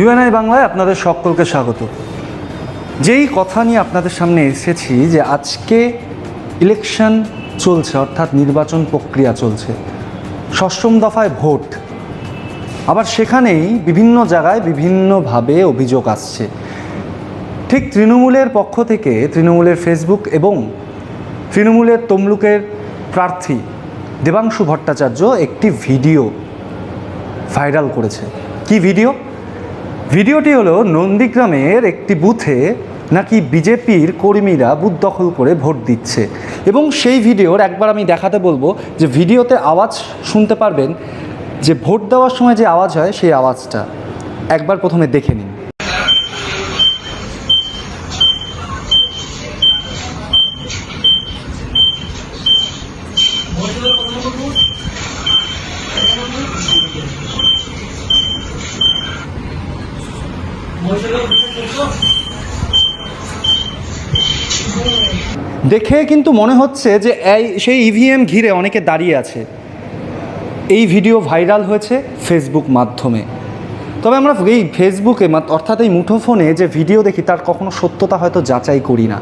UNI বাংলায় আপনাদের সকলকে স্বাগত। যেই কথা নিয়ে আপনাদের সামনে এসেছি যে আজকে ইলেকশন চলছে, অর্থাৎ নির্বাচন প্রক্রিয়া চলছে ষষ্ঠম দফায় ভোট। আবার সেখানেই বিভিন্ন জায়গায় বিভিন্নভাবে অভিযোগ আসছে। ঠিক তৃণমূলের পক্ষ থেকে তৃণমূলের ফেসবুক এবং তৃণমূলের তমলুকের প্রার্থী দেবাংশু ভট্টাচার্য একটি ভিডিও ভাইরাল করেছে। কি ভিডিও? ভিডিওটি হলো নন্দীগ্রামের একটি বুথে নাকি বিজেপির কর্মীরা বুথ দখল করে ভোট দিচ্ছে। এবং সেই ভিডিওর একবার আমি দেখাতে বলব যে ভিডিওতে আওয়াজ শুনতে পারবেন যে ভোট দেওয়ার সময় যে আওয়াজ হয় সেই আওয়াজটা। একবার প্রথমে দেখে নিন। দেখে কিন্তু মনে হচ্ছে যে এই সেই ইভিএম ঘিরে অনেকে দাঁড়িয়ে আছে। এই ভিডিও ভাইরাল হয়েছে ফেসবুক মাধ্যমে। তবে আমরা এই ফেসবুকে অর্থাৎ এই মুঠোফোনে যে ভিডিও দেখি, তার কখনো সত্যতা হয়তো যাচাই করি না।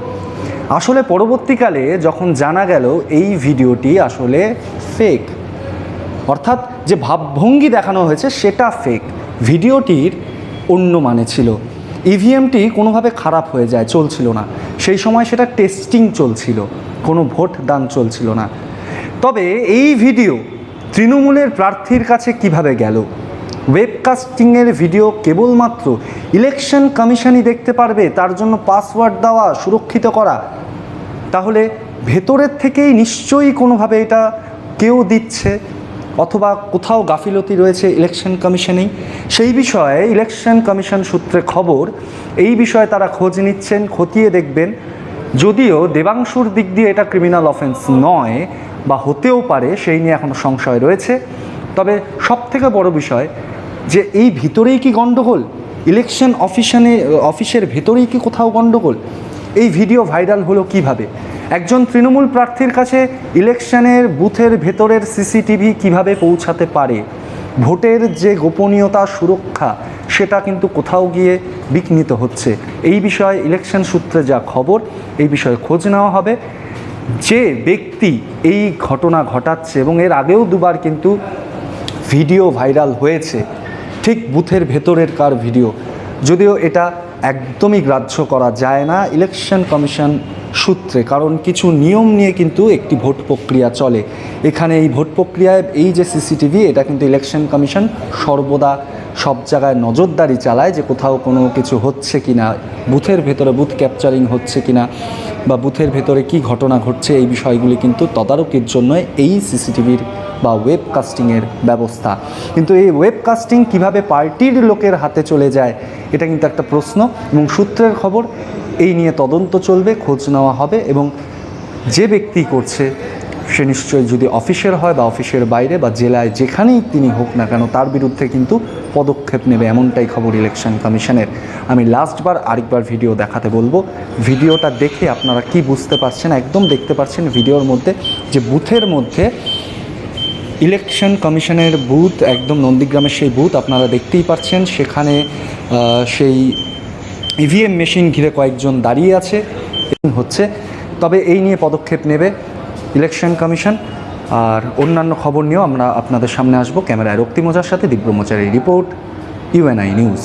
আসলে পরবর্তীকালে যখন জানা গেল এই ভিডিওটি আসলে ফেক অর্থাৎ যে ভাবভঙ্গি দেখানো হয়েছে সেটা ফেক ভিডিওটির অন্য মানে ছিল। ইভিএমটি কোনোভাবে খারাপ হয়ে যায়, চলছিল না। সেই সময় সেটা টেস্টিং চলছিল, কোনো ভোট দান চলছিল না। তবে এই ভিডিও তৃণমূলের প্রার্থীর কাছে কীভাবে গেল? ওয়েবকাস্টিংয়ের ভিডিও কেবলমাত্র ইলেকশন কমিশনই দেখতে পারবে, তার জন্য পাসওয়ার্ড দেওয়া, সুরক্ষিত করা। তাহলে ভেতরের থেকেই নিশ্চয়ই কোনোভাবে এটা কেউ দিচ্ছে। অথবা কোথাও গাফিলতি রয়েছে ইলেকশন কমিশনেই, সেই বিষয়ে ইলেকশন কমিশন সূত্রে খবর, এই বিষয়ে তারা খোঁজ নিচ্ছেন, খতিয়ে দেখবেন। যদিও দেবাংশুর দিক দিয়ে এটা ক্রিমিনাল অফেন্স নয় বা হতেও পারে, সেই নিয়ে এখনও সংশয় রয়েছে। তবে সবথেকে বড় বিষয় যে এই ভিতরেই কি গণ্ডগোল? ইলেকশন অফিসানে অফিসের ভেতরেই কি কোথাও গণ্ডগোল? এই ভিডিও ভাইরাল হলো কীভাবে? একজন তৃণমূল প্রার্থীর কাছে ইলেকশনের বুথের ভেতরের সিসিটিভি কীভাবে পৌঁছাতে পারে? ভোটের যে গোপনীয়তা, সুরক্ষা, সেটা কিন্তু কোথাও গিয়ে বিঘ্নিত হচ্ছে। এই বিষয়ে ইলেকশন সূত্রে যা খবর, এই বিষয়ে খোঁজ নেওয়া হবে। যে ব্যক্তি এই ঘটনা ঘটাচ্ছে এবং এর আগেও দুবার কিন্তু ভিডিও ভাইরাল হয়েছে, ঠিক বুথের ভেতরের কার ভিডিও? যদিও এটা একদমই গ্রাহ্য করা যায় না, ইলেকশন কমিশন সূত্রে, কারণ কিছু নিয়ম নিয়ে কিন্তু একটি ভোট প্রক্রিয়া চলে। এখানে এই ভোট প্রক্রিয়ায় এই যে সিসিটিভি, এটা কিন্তু ইলেকশন কমিশন সর্বদা সব জায়গায় নজরদারি চালায় যে কোথাও কোনো কিছু হচ্ছে কি না বুথের ভেতরে বুথ ক্যাপচারিং হচ্ছে কি না বা বুথের ভেতরে কি ঘটনা ঘটছে এই বিষয়গুলি কিন্তু তদারকির জন্য এই সিসিটিভির বা ওয়েব কাস্টিংয়ের ব্যবস্থা। কিন্তু এই ওয়েব কাস্টিং কীভাবে পার্টির লোকের হাতে চলে যায়, এটা কিন্তু একটা প্রশ্ন এবং সূত্রের খবর এই নিয়ে তদন্ত চলবে, খোঁজ নেওয়া হবে এবং যে ব্যক্তি করছে, সে নিশ্চয়ই যদি অফিসের হয় বা অফিসের বাইরে বা জেলায় যেখানেই তিনি হোক না কেন, তার বিরুদ্ধে কিন্তু পদক্ষেপ নেবে এমনটাই খবর ইলেকশন কমিশনের। আমি লাস্টবার আরেকবার ভিডিও দেখাতে বলব। ভিডিওটা দেখে আপনারা কি বুঝতে পারছেন, একদম দেখতে পাচ্ছেন ভিডিওর মধ্যে যে বুথের মধ্যে ইলেকশন কমিশনের বুথ, একদম নন্দীগ্রামের সেই বুথ, আপনারা দেখতেই পাচ্ছেন, সেখানে সেই ইভিএম মেশিন ঘিরে কয়েকজন দাঁড়িয়ে আছে হচ্ছে। তবে এই নিয়ে পদক্ষেপ নেবে ইলেকশন কমিশন। আর অন্যান্য খবর নিয়েও আমরা আপনাদের সামনে আসব। ক্যামেরায় রক্তিমোজার সাথে দিব্যমোচারের রিপোর্ট ইউএনআই নিউজ।